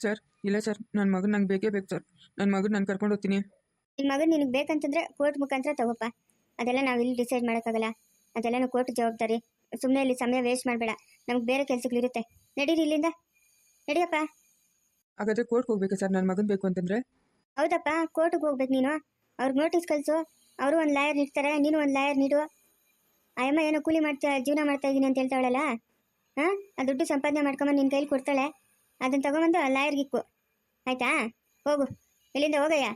Sir ಇಲ್ಲ sir ನನ್ನ ಮಗನ ನಂಗೆ ಬೇಕೇ ಬೇಕು ಸರ್. ನನ್ನ ಮಗನ ನಾನು ಕರ್ಕೊಂಡು ಹೋಗ್ತೀನಿ. ನಿನ್ನ ಮಗನ್ ನಿನಗೆ ಬೇಕಂತಂದ್ರೆ ಕೋರ್ಟ್ ಮುಖಾಂತರ ತಗೋಪ್ಪ. ಅದೆಲ್ಲ ನಾವು ಇಲ್ಲಿ ಡಿಸೈಡ್ ಮಾಡೋಕ್ಕಾಗಲ್ಲ. ಅದೆಲ್ಲ ಕೋರ್ಟ್ ಜವಾಬ್ದಾರಿ. ಸುಮ್ಮನೆ ಇಲ್ಲಿ ಸಮಯ ವೇಸ್ಟ್ ಮಾಡಬೇಡ. ನಮ್ಗೆ ಬೇರೆ ಕೆಲಸಗಳಿರುತ್ತೆ ನಡೀರಿ ಇಲ್ಲಿಂದ. ನಡಿಯಪ್ಪ. ಹಾಗಾದ್ರೆ ಕೋರ್ಟ್ಗೆ ಹೋಗ್ಬೇಕು ಸರ್? ನನ್ನ ಮಗನ ಬೇಕು ಅಂತಂದ್ರೆ? ಹೌದಪ್ಪ ಕೋರ್ಟ್ಗೆ ಹೋಗ್ಬೇಕು ನೀನು. ಅವ್ರಿಗೆ ನೋಟಿಸ್ ಕಳಿಸು. ಅವರು ಒಂದು ಲಾಯರ್ ನೀಡ್ತಾರೆ ನೀನು ಒಂದು ಲಾಯರ್ ನೀಡು. ಅಯ್ಯಮ್ಮ ಏನೋ ಕೂಲಿ ಮಾಡ್ತಾ ಜೀವನ ಮಾಡ್ತಾ ಇದ್ದೀನಿ ಅಂತ ಹೇಳ್ತಾಳಲ್ಲ? ಹಾಂ? ಆ ದುಡ್ಡು ಸಂಪಾದನೆ ಮಾಡ್ಕೊಂಬ ನಿನ್ನ ಕೈಲಿ ಕೊಡ್ತಾಳೆ. ಅದನ್ನು ತಗೊಂಬಂದು ಲಾಯರ್ಗಿಕ್ಕು ಆಯ್ತಾ? ಹೋಗು. ಇಲ್ಲಿಂದ ಹೋಗಯ್ಯ.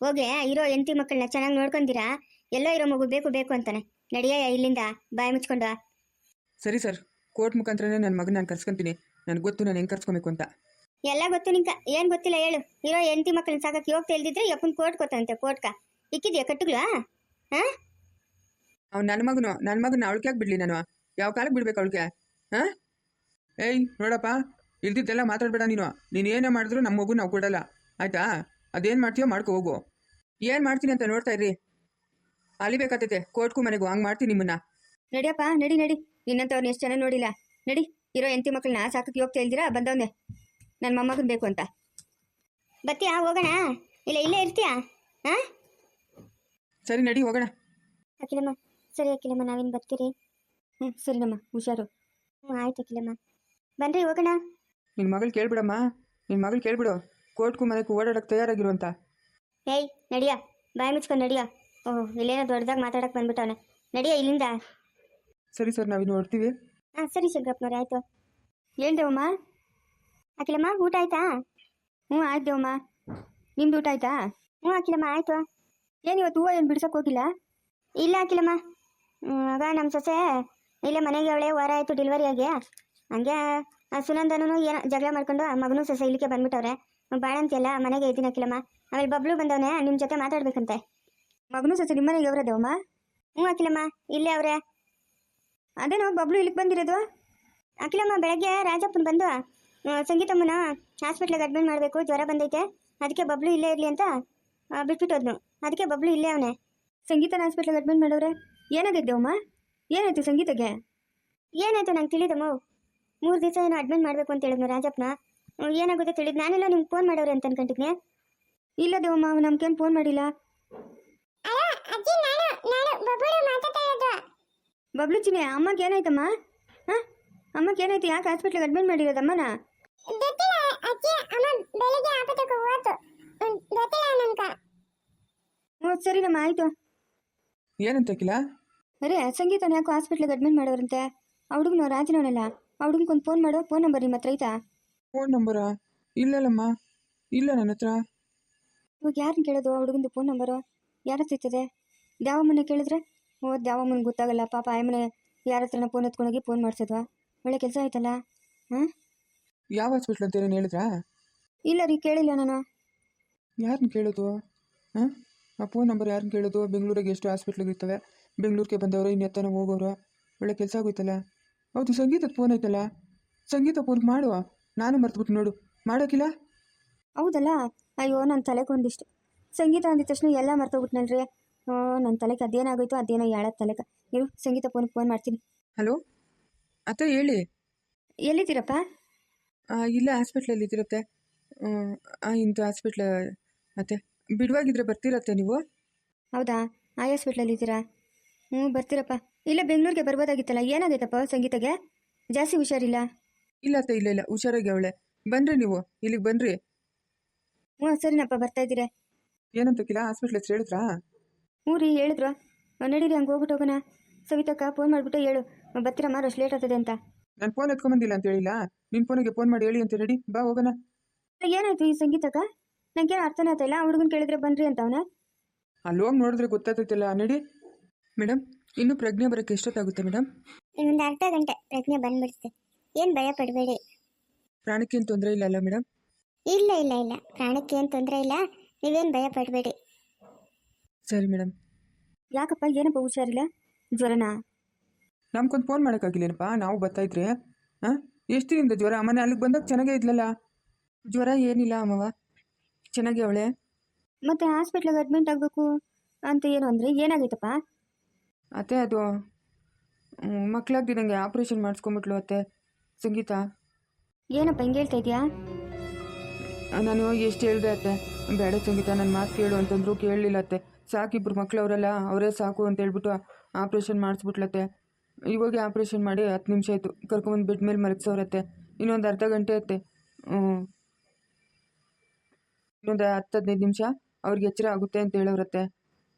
ಹೋಗೆ ಇರೋ ಹೆಂಡತಿ ಮಕ್ಕಳನ್ನ ಚೆನ್ನಾಗಿ ನೋಡ್ಕೊಂತೀರಾ? ಎಲ್ಲೋ ಇರೋ ಮಗು ಬೇಕು ಬೇಕು ಅಂತಾನೆ. ನಡಿಯಯ್ಯ ಇಲ್ಲಿಂದ. ಬಾಯಿ ಮುಚ್ಕೊಂಡು. ಸರಿ ಸರ್. ಕೋರ್ಟ್ ಮುಖಾಂತರನೇ ನನ್ನ ಮಗನ ನಾನು ಕರ್ಸ್ಕೊಂತೀನಿ. ನನಗೆ ಗೊತ್ತು ನಾನು ಹೆಂಗೆ ಕರ್ಸ್ಕೊಬೇಕು ಅಂತ. ಎಲ್ಲ ಗೊತ್ತು ನಿಂಕ. ಏನು ಗೊತ್ತಿಲ್ಲ ಹೇಳು. ಇರೋ ಹೆಂಡತಿ ಮಕ್ಕಳನ್ನ ಸಾಕಕ್ಕೆ ಹೋಗ್ತಾ ಇಲ್ದಿದ್ರೆ ಯಪ್ಪನ ಕೋರ್ಟ್ ಗೊತ್ತಂತೆ ಕೋರ್ಟ್ಕ ಇಕ್ಕಿದ್ಯಾ ಕಟ್ಟುಗ್ಲ ಹಾಂ? ಅವ್ನು ನನ್ನ ಮಗನು ನನ್ನ ಮಗನ ಅವಳಿಗೆ ಬಿಡಲಿ ನಾನು? ಯಾವ ಕಾಲಕ್ಕೆ ಬಿಡ್ಬೇಕು ಅವಳಿಗೆ ಹಾಂ? ಏಯ್ ನೋಡಪ್ಪ. ಇಲ್ದಿದ್ದೆಲ್ಲ ಮಾತಾಡಬೇಡ ನೀನು. ನೀನು ಏನೇ ಮಾಡಿದ್ರು ನಮ್ಮ ಮಗು ನಾವು ಕೊಡಲ್ಲ. ಆಯ್ತಾ? ಅದೇನು ಮಾಡ್ತೀಯೋ ಮಾಡ್ಕೊ ಹೋಗು. ಏನು ಮಾಡ್ತೀನಿ ಅಂತ ನೋಡ್ತಾ ಇರ್ರಿ. ಅಲಿಬೇಕಾಗ್ತೈತೆ ಕೋರ್ಟ್ಗೂ ಮನೆಗೂ. ಹಂಗೆ ಮಾಡ್ತೀನಿ ನಿಮ್ಮನ್ನ. ನಡಿಯಪ್ಪ ನಡಿ ನಡಿ. ನಿನ್ನಂತವ್ರನ್ನ ಎಷ್ಟು ಚೆನ್ನಾಗಿ ನೋಡಿಲ್ಲ. ನಡಿ ಇರೋ ಎಂತಿ ಮಕ್ಕಳನ್ನ ಸಾಕಕ್ಕೆ ಹೋಗ್ತಾ ಇಲ್ದಿರಾ ಬಂದವನೆ. ನನ್ನ ಮೊಮ್ಮಗನ್ ಬೇಕು ಅಂತ. ಬತ್ತೀಯಾ ಹೋಗೋಣ? ಇಲ್ಲ ಇಲ್ಲೇ ಇರ್ತೀಯಾ? ಹಾಂ ಸರಿ ನಡಿ ಹೋಗೋಣ. ಅಖಿಲಮ್ಮ ಸರಿ ಅಖಿಲಮ್ಮ ನಾವೇನು ಬರ್ತೀರಿ. ಹ್ಞೂ ಸರಿನಮ್ಮ ಹುಷಾರು. ಹ್ಞೂ ಆಯ್ತು ಅಖಿಲಮ್ಮ. ಬನ್ರಿ ಹೋಗೋಣ. ನಿನ್ನ ಮಗಳು ಕೇಳ್ಬಿಡಮ್ಮ. ನಿನ್ನ ಮಗಳು ಕೇಳ್ಬಿಡು. ಕೋರ್ಟ್ಗೂ ಮನೆಗೂ ಓಡಾಡಕ್ಕೆ ತಯಾರಾಗಿರು ಅಂತ. ಏಯ್ ನಡಿಯ. ಬಾಯಿ ಮುಚ್ಕೊಂಡು ನಡಿಯ. ಓಹ್ ಇಲ್ಲೇನೋ ದೊಡ್ಡದಾಗಿ ಮಾತಾಡಕ್ಕೆ ಬಂದ್ಬಿಟ್ಟವನೆ. ನಡಿಯ ಇಲ್ಲಿಂದ? ಸರಿ ಸರ್ ನಾವಿನ್ನು ಹೊಡ್ತೀವಿ ಹಾಂ ಸರಿ ಶಂಕರಪ್ಪನವ್ರೆ ಆಯಿತು. ದೇವಮ್ಮ? ಅಖಿಲಮ್ಮ ಊಟ ಆಯ್ತಾ? ಹ್ಞೂ ಆಯ್ತು ದೇವಮ್ಮ. ನಿಮ್ದು ಊಟ ಆಯ್ತಾ? ಹ್ಞೂ ಅಖಿಲಮ್ಮ ಆಯ್ತು. ಏನು ಇವತ್ತು ಹೂವು ಏನು ಬಿಡ್ಸೋಕೆ ಹೋಗಿಲ್ಲ? ಇಲ್ಲ ಅಖಿಲಮ್ಮ. ಹ್ಞೂ ಆಗ ನಮ್ಮ ಸೊಸೆ. ಇಲ್ಲೇ ಮನೆಗೆ ಅವಳೆ ವಾರ ಆಯಿತು ಡೆಲಿವರಿ ಆಗಿ. ಹಂಗೆ ಸುನಂದನೂ ಏನೋ ಜಗಳ ಮಾಡ್ಕೊಂಡು ಆ ಮಗನೂ ಸೊಸೆ ಇಲ್ಲಿಗೆ ಬಂದ್ಬಿಟ್ಟವ್ರೆ. ಬಾಳಂತಿಯಲ್ಲ ಮನೆಗೆ ಇದ್ದೀನಿ ಅಖಿಲಮ್ಮ. ಆಮೇಲೆ ಬಬ್ಲು ಬಂದವನೇ ನಿಮ್ಮ ಜೊತೆ ಮಾತಾಡ್ಬೇಕಂತೆ. ಮಗನೂ ಸೊಸೆ ನಿಮ್ಮನೆಗೆ ಅವರ ದೇವಮ್ಮ ಹ್ಞೂ ಅಖಿಲಮ್ಮ, ಇಲ್ಲೇ ಅವರೇ. ಅದೇನೋ ಬಬ್ಲು ಇಲ್ಲಿಗೆ ಬಂದಿರೋದು? ಅಖಿಲಮ್ಮ, ಬೆಳಗ್ಗೆ ರಾಜಪ್ಪನ ಬಂದು ಸಂಗೀತಮ್ಮನ ಹಾಸ್ಪಿಟ್ಲಿಗೆ ಅಡ್ಮಿಟ್ ಮಾಡಬೇಕು, ಜ್ವರ ಬಂದೈತೆ. ಅದಕ್ಕೆ ಬಬ್ಲು ಇಲ್ಲೇ ಇರಲಿ ಅಂತ ಬಿಟ್ಬಿಟ್ಟೋದ್ನು. ಅದಕ್ಕೆ ಬಬ್ಲು ಇಲ್ಲೇ ಅವನೇ. ಸಂಗೀತನ ಹಾಸ್ಪಿಟ್ಲಿಗೆ ಅಡ್ಮಿಟ್ ಮಾಡೋರೆ ಏನಾಗಿದ್ದೆವಮ್ಮ ಏನಾಯ್ತು ಸಂಗೀತಗೆ ಏನಾಯ್ತು ನಂಗೆ ತಿಳಿದಮ್ಮ? ಮೂರು ದಿವಸ ಏನೋ ಅಡ್ಮಿಟ್ ಮಾಡಬೇಕು ಅಂತ ಹೇಳಿದ್ನು ರಾಜಪ್ಪನ. ಏನಾಗುತ್ತೆ ತಿಳಿದ್ ನಾನಿಲ್ಲ ನಿಮ್ಗೆ ಫೋನ್ ಮಾಡೋರು ಅಂತ ಅನ್ಕೊಂಡಿದ್ನೆ ಇಲ್ಲ ದೇವಮ್ಮ ನಮ್ಗೇನು ಫೋನ್ ಮಾಡಿಲ್ಲ. ಬಬ್ಲು ಚಿನಿ ಅಮ್ಮಗೆ ಏನಾಯ್ತಮ್ಮ? ಹಾಂ? ಅಮ್ಮಗೆ ಏನಾಯ್ತು? ಯಾಕೆ ಹಾಸ್ಪಿಟ್ಲಿಗೆ ಅಡ್ಮಿಟ್ ಮಾಡಿರೋದಮ್ಮನ ಹ್ಞೂ ಸರಿನಮ್ಮ ಆಯಿತು. ಏನಂತ ಕಿಲ ಅರೇ ಸಂಗೀತನ ಯಾಕೋ ಹಾಸ್ಪಿಟ್ಲಿಗೆ ಅಡ್ಮಿಟ್ ಮಾಡೋರಂತೆ? ಆ ಹುಡುಗನ ರಾಜನವನಲ್ಲ? ಆ ಹುಡುಗನ್ಗೊಂದು ಫೋನ್ ಮಾಡೋ ಫೋನ್ ನಂಬರ್ ನಿಮ್ಮ ಹತ್ರ ಐತಾ? Phone number? ಇಲ್ಲಲ್ಲಮ್ಮ ಇಲ್ಲ ನನ್ನ ಹತ್ರ ಇವಾಗ ಯಾರನ್ನ ಕೇಳೋದು ಆ ಹುಡುಗಂದು ಫೋನ್ ನಂಬರು? ಯಾರ ಸಿಗ್ತದೆ ಇರ್ತದೆ? ದ್ಯಾವಮ್ಮನ ಕೇಳಿದ್ರೆ? ಓ ದ್ಯಾವಮ್ಮನ ಗೊತ್ತಾಗಲ್ಲ ಪಾಪ ಆಯಮ್ಮನೆ ಯಾರ ಹತ್ರನ ಫೋನ್ ಎತ್ಕೊಂಡೋಗಿ ಫೋನ್ ಮಾಡಿಸಿದ್ವಾ? ಒಳ್ಳೆ ಕೆಲಸ ಆಯ್ತಲ್ಲ ಹಾಂ? ಯಾವ ಹಾಸ್ಪಿಟ್ಲ್ ಅಂತ ಏನೇನು ಹೇಳಿದ್ರಾ? ಇಲ್ಲ ರೀ ಕೇಳಿಲ್ಲ ನಾನು. ಯಾರನ್ನ ಕೇಳೋದು? ಹಾಂ? ಆ ಫೋನ್ ನಂಬರ್ ಯಾರನ್ನ ಕೇಳೋದು? ಬೆಂಗಳೂರಿಗೆ ಎಷ್ಟು ಹಾಸ್ಪಿಟ್ಲಿಗೆ ಇರ್ತವೆ? ಬೆಂಗಳೂರಿಗೆ ಬಂದವರು ಇನ್ನೆತ್ತನ ಹೋಗೋರು ಒಳ್ಳೆ ಕೆಲಸ ಆಗೋಯ್ತಲ್ಲ? ಹೌದು ಸಂಗೀತಕ್ಕೆ ಫೋನ್ ಐತಲ್ಲ ಸಂಗೀತ ಫೋನ್ ಮಾಡುವ. ನಾನು ಮರ್ತ್ಬಿಟ್ಟು ನೋಡು. ಮಾಡೋಕ್ಕಿಲ್ಲ ಹೌದಲ್ಲ? ಅಯ್ಯೋ ನನ್ನ ತಲೆಗೆ ಒಂದಿಷ್ಟು ಸಂಗೀತ ಅಂದಿದ ತಕ್ಷಣ ಎಲ್ಲ ಮರ್ತೋಗ್ಬಿಟ್ನಲ್ರಿ ಹ್ಞೂ ನನ್ನ ತಲೆಗೆ ಅದೇನಾಗೋಯ್ತು? ಅದೇನೋ ಯಾಳ ತಲೆಗೆ. ಇರು ಸಂಗೀತ ಫೋನ್ ಫೋನ್ ಮಾಡ್ತೀನಿ. ಹಲೋ ಅತ್ತ ಹೇಳಿ. ಎಲ್ಲಿದ್ದೀರಪ್ಪ? ಇಲ್ಲ ಹಾಸ್ಪಿಟ್ಲಲ್ಲಿ ಇದಿರುತ್ತೆ ಆ, ಇಂಥ ಹಾಸ್ಪಿಟ್ಲ್ ಮತ್ತೆ ಬಿಡುವಾಗಿದ್ರೆ ಬರ್ತೀರತ್ತೆ ನೀವು? ಹೌದಾ? ಆ ಹಾಸ್ಪಿಟ್ಲಲ್ಲಿ ಇದ್ದೀರಾ ಹ್ಞೂ ಬರ್ತೀರಪ್ಪ. ಇಲ್ಲ ಬೆಂಗಳೂರಿಗೆ ಬರ್ಬೋದಾಗಿತ್ತಲ್ಲ ಏನಾಗೈತಪ್ಪ ಸಂಗೀತಗೆ? ಜಾಸ್ತಿ ಹುಷಾರಿಲ್ಲ? ಇಲ್ಲ ಅತ್ತೆ ಇಲ್ಲ ಇಲ್ಲ ಹುಷಾರಾಗಿ ಅವಳೆ. ಬನ್ರಿ ನೀವು ಇಲ್ಲಿಗೆ ಬನ್ರಿ. ಹ್ಞೂ ಸರಿನಪ್ಪ ಬರ್ತಾ ಇದ್ದೀರಾ. ಏನಂತ ಕಿಲ ಹಾಸ್ಪಿಟ್ಲ್ ಹೆಸರು ಹೇಳಿದ್ರಾ? ಹ್ಞೂ ರೀ ಹೇಳಿದ್ರು. ಆ, ನಡೀರಿ ಹಂಗೆ ಹೋಗ್ಬಿಟ್ಟು ಹೋಗೋಣ. ಸವಿತಕ್ಕ ಫೋನ್ ಮಾಡಿಬಿಟ್ಟು ಹೇಳು. ಬರ್ತೀರಮ್ಮ ಅಷ್ಟು ಲೇಟ್ ಆಗ್ತದೆ ಅಂತ. ನಾನು ಫೋನ್ ಎತ್ಕೊಂಬಂದಿಲ್ಲ ಅಂತ ಹೇಳಿಲ್ಲ. ನಿಮ್ಮ ಫೋನಿಗೆ ಫೋನ್ ಮಾಡಿ ಹೇಳಿ ಅಂತ ರೆಡಿ ಬಾ ಹೋಗೋಣ. ಏನಾಯ್ತು ಈ ಸಂಗೀತಕ್ಕ? ನಂಗೇನು ಅರ್ಥನೇ ಆಗ್ತಾ ಇಲ್ಲ ಹುಡುಗನ ಕೇಳಿದ್ರೆ ಬನ್ರಿ ಅಂತ ಅವನ. ಅಲ್ಲಿ ಹೋಗಿ ನೋಡಿದ್ರೆ ಗೊತ್ತಾಗ್ತೈತಿಲ್ಲ ನಡಿ. ಮೇಡಮ್ ಇನ್ನೂ ಪ್ರಜ್ಞೆ ಬರೋಕ್ಕೆ ಎಷ್ಟೊತ್ತಾಗುತ್ತೆ ಮೇಡಮ್ ಇನ್ನೊಂದು ಅರ್ಧ ಗಂಟೆ ಪ್ರಜ್ಞೆ ಬಂದ್ಬಿಡುತ್ತೆ ಏನು ಭಯ ಪಡಬೇಡಿ. ಪ್ರಾಣಕ್ಕೇನು ತೊಂದರೆ ಇಲ್ಲ ಅಲ್ಲ ಮೇಡಮ್ ಇಲ್ಲ ಇಲ್ಲ ಇಲ್ಲ. ಪ್ರಾಣಕ್ಕೆ ಏನು ತೊಂದರೆ ಇಲ್ಲ. ನೀವೇನು ಭಯ ಪಡಬೇಡಿ. ಸರಿ ಮೇಡಮ್ ಯಾಕಪ್ಪ ಏನಪ್ಪ ಹುಷಾರಿಲ್ಲ? ಜ್ವರನಾ? ನಮ್ಗೊಂದು ಫೋನ್ ಮಾಡೋಕ್ಕಾಗಿಲ್ಲೇನಪ್ಪ? ನಾವು ಬರ್ತಾಯಿದ್ರೆ ಹಾಂ ಎಷ್ಟು ದಿನದ ಜ್ವರ? ಮನೆ ಅಲ್ಲಿಗೆ ಬಂದಾಗ ಚೆನ್ನಾಗೇ ಇದ್ಲಲ್ಲ? ಜ್ವರ ಏನಿಲ್ಲ ಅಮ್ಮವ ಚೆನ್ನಾಗಿ ಅವಳೆ? ಮತ್ತೆ ಹಾಸ್ಪಿಟ್ಲಿಗೆ ಅಡ್ಮಿಟ್ ಆಗಬೇಕು ಅಂತ ಏನು ಅಂದರೆ ಏನಾಗೈತಪ್ಪ? ಅತ್ತೆ ಅದು ಮಕ್ಕಳಾಗ್ದಿದಂಗೆ ಆಪ್ರೇಷನ್ ಮಾಡಿಸ್ಕೊಂಬಿಟ್ಲು ಅತ್ತೆ. ಸಂಗೀತ? ಏನಪ್ಪ ಹಿಂಗೆ ಹೇಳ್ತಾ ಇದೆಯಾ? ನಾನು ಎಷ್ಟು ಹೇಳಿದೆ ಅತ್ತೆ. ಬೇಡ ಸಂಗೀತ ನನ್ನ ಮಾತು ಕೇಳು ಅಂತಂದ್ರು ಕೇಳಲಿಲ್ಲ ಅತ್ತೆ. ಸಾಕಿಬ್ರು ಮಕ್ಕಳವರೆಲ್ಲ ಅವರೆಲ್ಲ ಅವರೇ ಸಾಕು ಅಂತ ಹೇಳ್ಬಿಟ್ಟು ಆಪ್ರೇಷನ್ ಮಾಡಿಸ್ಬಿಟ್ಲತ್ತೆ. ಇವಾಗ ಆಪ್ರೇಷನ್ ಮಾಡಿ ಹತ್ತು ನಿಮಿಷ ಆಯಿತು. ಕರ್ಕೊಂಬಂದು ಬೆಡ್ ಮೇಲೆ ಮಲಗಿಸೋರತ್ತೆ ಇನ್ನೊಂದು ಅರ್ಧ ಗಂಟೆ ಅತ್ತೆ. ಹ್ಞೂ ಇನ್ನೊಂದು ಹತ್ತು ಹದಿನೈದು ನಿಮಿಷ. ಅವ್ರಿಗೆ ಎಚ್ಚರ ಆಗುತ್ತೆ ಅಂತ ಹೇಳೋರತ್ತೆ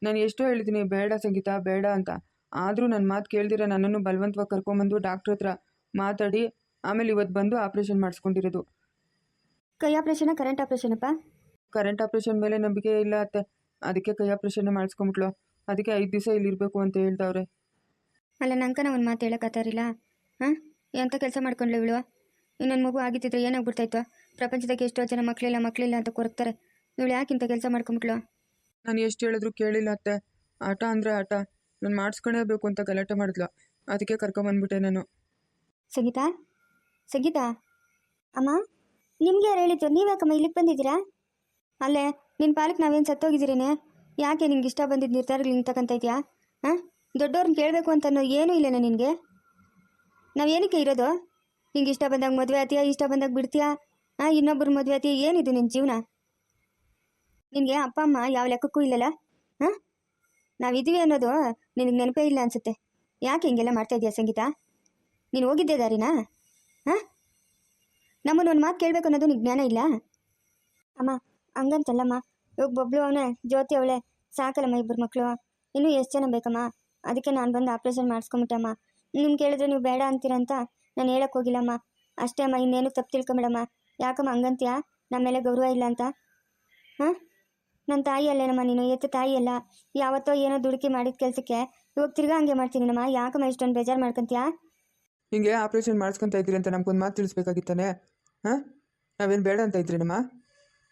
ನಾನು ಎಷ್ಟೋ ಹೇಳಿದ್ದೀನಿ ಬೇಡ ಸಂಗೀತ ಬೇಡ ಅಂತ. ಆದರೂ ನನ್ನ ಮಾತು ಕೇಳ್ದಿರ ನನ್ನನ್ನು ಬಲವಂತವಾಗಿ ಕರ್ಕೊಂಬಂದು ಡಾಕ್ಟ್ರ್ ಹತ್ರ ಮಾತಾಡಿ ಆಮೇಲೆ ಇವತ್ತು ಬಂದು ಆಪ್ರೇಷನ್ ಮಾಡಿಸ್ಕೊಂಡಿರೋದು. ಕೈ ಆಪ್ರೇಷನ ಕರೆಂಟ್ ಆಪ್ರೇಷನಪ್ಪ? ಕರೆಂಟ್ ಆಪ್ರೇಷನ್ ಮೇಲೆ ನಂಬಿಕೆ ಇಲ್ಲ ಅತ್ತೆ. ಅದಕ್ಕೆ ಕೈ ಆಪ್ರೇಷನ್ ಮಾಡಿಸ್ಕೊಂಬಿಟ್ಲು. ಅದಕ್ಕೆ ಐದು ದಿವಸ ಇಲ್ಲಿ ಇರಬೇಕು ಅಂತ ಹೇಳ್ತಾವ್ರೆ ಅಲ್ಲ ನಂಕನ ಒಂದು ಮಾತು ಹೇಳೋಕ್ಕಾತಾರಿಲ್ಲ ಹಾಂ? ಎಂಥ ಕೆಲಸ ಮಾಡ್ಕೊಂಡ್ಲು ಇವಳು? ಇನ್ನೊಂದು ಮಗು ಆಗಿದ್ದಿದ್ರೆ ಏನಾಗ್ಬಿಡ್ತಾಯಿತ್ತು ಪ್ರಪಂಚದಾಗ ಎಷ್ಟೋ ಜನ ಮಕ್ಕಳಿಲ್ಲ ಮಕ್ಕಳಿಲ್ಲ ಅಂತ ಕೊರಕ್ತಾರೆ ಇವಳು ಇಂಥ ಕೆಲಸ ಮಾಡ್ಕೊಂಬಿಟ್ಲು? ನಾನು ಎಷ್ಟು ಹೇಳಿದ್ರು ಕೇಳಿಲ್ಲ ಅತ್ತೆ. ಆಟ ಅಂದರೆ ಆಟ. ನಾನು ಮಾಡಿಸ್ಕೊಳ್ಳೇಬೇಕು ಅಂತ ಗಲಾಟೆ ಮಾಡಿದ್ಲು. ಅದಕ್ಕೆ ಕರ್ಕೊಂಬಂದ್ಬಿಟ್ಟೆ ನಾನು. ಸಂಗೀತಾ ಸಂಗೀತಾ ಅಮ್ಮ, ನಿಮ್ಗೆ ಯಾರು ಹೇಳಿದ್ರು ನೀವ್ಯಾಕಮ್ಮ ಇಲ್ಲಿಗೆ ಬಂದಿದ್ದೀರಾ? ಅಲ್ಲೇ ನಿನ್ನ ಪಾಲಕ್ಕೆ ನಾವೇನು ಸತ್ತೋಗಿದ್ದೀರೇನೆ? ಯಾಕೆ ನಿಂಗೆ ಇಷ್ಟ ಬಂದಿದ್ದು ನಿರ್ಧಾರಗಳು ನಿಂಗೆ ತಗೊಂತ ಇದೆಯಾ? ಹಾಂ? ದೊಡ್ಡವ್ರನ್ನ ಕೇಳಬೇಕು ಅಂತ ಅನ್ನೋ ಏನೂ ಇಲ್ಲನ ನಿನಗೆ? ನಾವು ಏನಕ್ಕೆ ಇರೋದು? ನಿಂಗೆ ಇಷ್ಟ ಬಂದಾಗ ಮದುವೆ ಆತೀಯಾ? ಇಷ್ಟ ಬಂದಾಗ ಬಿಡ್ತೀಯಾ? ಹಾಂ, ಇನ್ನೊಬ್ಬರು ಮದುವೆ ಆತೀಯಾ? ಏನಿದು ನಿನ್ನ ಜೀವನ? ನಿನಗೆ ಅಪ್ಪ, ಅಮ್ಮ ಯಾವ ಲೆಕ್ಕಕ್ಕೂ ಇಲ್ಲಲ್ಲ? ಹಾಂ? ನಾವಿದ್ದೀವಿ ಅನ್ನೋದು ನಿನಗೆ ನೆನಪೇ ಇಲ್ಲ ಅನ್ಸುತ್ತೆ. ಯಾಕೆ ಹಿಂಗೆಲ್ಲ ಮಾಡ್ತಾ ಇದೆಯಾ ಸಂಗೀತ? ನೀನು ಹೋಗಿದ್ದೆ ದಾರಿನಾ? ಹಾಂ? ನಮ್ಮನ್ನು ಒಂದು ಮಾತು ಕೇಳಬೇಕು ಅನ್ನೋದು ನಿಗೆ ಜ್ಞಾನ ಇಲ್ಲ? ಅಮ್ಮ, ಹಂಗಂತಲ್ಲಮ್ಮ, ಇವಾಗ ಬಬ್ಲು ಅವನೇ, ಜ್ಯೋತಿ ಅವಳೆ, ಸಾಕಲ್ಲಮ್ಮ ಇಬ್ಬರು ಮಕ್ಕಳು ಇನ್ನೂ ಎಷ್ಟು ಜನ ಬೇಕಮ್ಮ? ಅದಕ್ಕೆ ನಾನು ಬಂದು ಆಪ್ರೇಷನ್ ಮಾಡಿಸ್ಕೊಂಬಿಟ್ಟಮ್ಮ. ನಿಮ್ಗೆ ಕೇಳಿದ್ರೆ ನೀವು ಬೇಡ ಅಂತೀರಂತ ನಾನು ಹೇಳಕ್ಕೆ ಹೋಗಿಲ್ಲಮ್ಮ. ಅಷ್ಟೇ ಅಮ್ಮ, ಇನ್ನೇನು ತಪ್ಪು ತಿಳ್ಕೊಂಬಿಡಮ್ಮ. ಯಾಕಮ್ಮ ಹಂಗಂತೀಯಾ? ನಮ್ಮ ಮೇಲೆ ಗೌರವ ಇಲ್ಲ ಅಂತ? ಹಾಂ? ನನ್ನ ತಾಯಿ ಅಲ್ಲೇನಮ್ಮ ನೀನು ಎತ್ತ ತಾಯಿ ಅಲ್ಲ ಯಾವತ್ತೋ ಏನೋ ದುಡುಕಿ ಮಾಡಿದ ಕೆಲಸಕ್ಕೆ ಇವಾಗ ತಿರ್ಗಾ ಹಂಗೆ ಮಾಡ್ತೀನಮ್ಮ ಯಾಕಮ್ಮ ಇಷ್ಟೊಂದು ಬೇಜಾರು ಮಾಡ್ಕೊಂತೀಯಾ? ಹಿಂಗೆ ಆಪ್ರೇಷನ್ ಮಾಡಿಸ್ಕೊಂತ ಇದ್ರಿ ಅಂತ ನಮ್ಗೊಂದು ಮಾತು ತಿಳಿಸ್ಬೇಕಾಗಿತ್ತಾನೆ. ಹಾಂ? ನಾವೇನು ಬೇಡ ಅಂತ ಇದ್ರೇನಮ್ಮ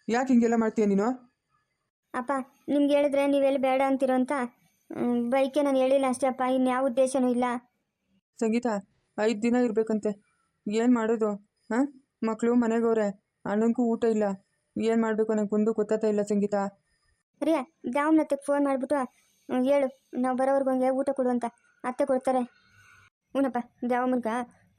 ಯಾಕೆ ಹಿಂಗೆಲ್ಲ ಮಾಡ್ತೀಯ ನೀನು? ಅಪ್ಪ ನಿಮ್ಗೆ ಹೇಳಿದ್ರೆ ನೀವೆಲ್ಲಿ ಬೇಡ ಅಂತೀರೋ ಅಂತ ಮ್, ಬೈಕೆ ನಾನು ಹೇಳಿಲ್ಲ ಅಷ್ಟೇ ಅಪ್ಪ. ಇನ್ಯಾವ ಉದ್ದೇಶನೂ ಇಲ್ಲ. ಸಂಗೀತ ಐದು ದಿನ ಇರಬೇಕಂತೆ. ಏನು ಮಾಡೋದು? ಹಾಂ? ಮಕ್ಕಳು ಮನೆಗವ್ರೆ ಅಣ್ಣನಿಗೂ ಊಟ ಇಲ್ಲ. ಏನು ಮಾಡಬೇಕು ನನಗೆ ಒಂದು ಗೊತ್ತಾಗ್ತಾ ಇಲ್ಲ ಸಂಗೀತ. ರೀ ದಾವನ ಹತ್ತಕ್ಕೆ ಫೋನ್ ಮಾಡಿಬಿಟ್ಟು ಹೇಳು ನಾವು ಬರೋವರೆಗೂ ಹಂಗೆ ಊಟ ಕೊಡು ಅಂತ ಅತ್ತೆ ಕೊಡ್ತಾರೆ. ಹ್ಞೂನಪ್ಪ ದಾವಮ್ಮನ್ಗ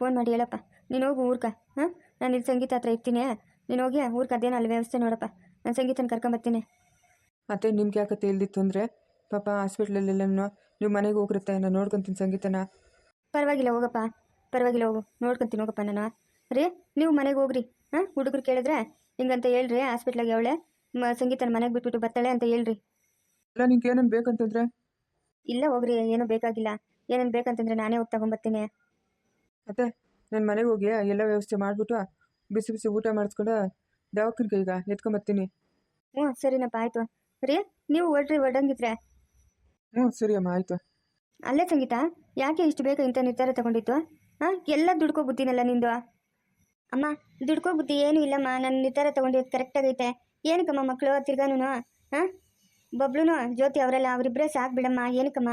ಫೋನ್ ಮಾಡಿ ಹೇಳಪ್ಪ. ನೀನು ಹೋಗು ಊರ್ಕ ಹಾಂ? ನಾನು ಇಲ್ಲಿ ಸಂಗೀತ ಹತ್ರ ಇರ್ತೀನಿ. ನೀನು ಹೋಗಿ ಊರ್ಕ ಅದೇನೋ ಅಲ್ಲಿ ವ್ಯವಸ್ಥೆ ನೋಡಪ್ಪ. ನಾನು ಸಂಗೀತನ ಕರ್ಕೊಂಬರ್ತೀನಿ ಮತ್ತೆ ನಿಮ್ಗೆ ಯಾಕತ್ತೆ ಇಲ್ದಿತ್ತು ಅಂದರೆ? ಪಾಪ ಹಾಸ್ಪಿಟ್ಲಲ್ಲೆಲ್ಲನೂ ನೀವು ಮನೆಗೆ ಹೋಗಿರುತ್ತೆ ನಾನು ನೋಡ್ಕೊತೀನಿ ಸಂಗೀತನ. ಪರವಾಗಿಲ್ಲ ಹೋಗಪ್ಪ. ಪರವಾಗಿಲ್ಲ ಹೋಗು. ನೋಡ್ಕೊತೀನಿ ಹೋಗಪ್ಪ ನಾನು ರೀ ನೀವು ಮನೆಗೆ ಹೋಗ್ರಿ ಹಾಂ? ಹುಡುಗರು ಕೇಳಿದ್ರೆ ಹಿಂಗಂತ ಹೇಳ್ರಿ ಹಾಸ್ಪಿಟ್ಲಾಗೆ ಅವಳೆ. ಮ ಸಂಗೀತನ ಮನೆಗೆ ಬಿಟ್ಬಿಟ್ಟು ಬರ್ತಾಳೆ ಅಂತ ಹೇಳ್ರಿ. ಇಲ್ಲ ನಿಂಗೆ ಏನೇನು ಬೇಕಂತಂದ್ರೆ? ಇಲ್ಲ ಹೋಗ್ರಿ ಏನೂ ಬೇಕಾಗಿಲ್ಲ. ಏನೇನು ಬೇಕಂತಂದ್ರೆ ನಾನೇ ಹೋಗಿ ತಗೊಂಬರ್ತೀನಿ. ಮತ್ತೆ ನಾನು ಮನೆಗೆ ಹೋಗಿ ಎಲ್ಲ ವ್ಯವಸ್ಥೆ ಮಾಡಿಬಿಟ್ಟು ಬಿಸಿ ಬಿಸಿ ಊಟ ಮಾಡಿಸ್ಕೊಂಡು ದವಾಖಾನೆಗೆ ಈಗ ಎತ್ಕೊಂಬರ್ತೀನಿ. ಹ್ಞೂ ಸರಿನಪ್ಪ ಆಯಿತು. ರೀ ನೀವು ಹೊಡ್ರಿ ಹೊರ್ಡಂಗಿದ್ರೆ. ಹ್ಞೂ ಸರಿ ಅಮ್ಮ ಆಯಿತು. ಅಲ್ಲೇ ಸಂಗೀತ ಯಾಕೆ ಇಷ್ಟು ಬೇಗ ಇಂಥ ನಿರ್ಧಾರ ತಗೊಂಡಿತ್ತು ಹಾಂ ಎಲ್ಲ ದುಡ್ಕೋ ಬುದ್ಧಿನಲ್ಲ ನಿಂದು. ಅಮ್ಮ ದುಡ್ಕೋ ಬುದ್ಧಿ ಏನೂ ಇಲ್ಲಮ್ಮ ನನ್ನ ನಿರ್ಧಾರ ತಗೊಂಡಿದ್ದು ಕರೆಕ್ಟಾಗೈತೆ ಏನಕ್ಕಮ್ಮ ಮಕ್ಕಳು ತಿರ್ಗಾನು ಹಾಂ? ಬಬ್ಲುನು ಜ್ಯೋತಿ ಅವರೆಲ್ಲ ಅವರಿಬ್ಬರೇ ಸಾಕು ಬಿಡಮ್ಮ ಏನಕ್ಕಮ್ಮ?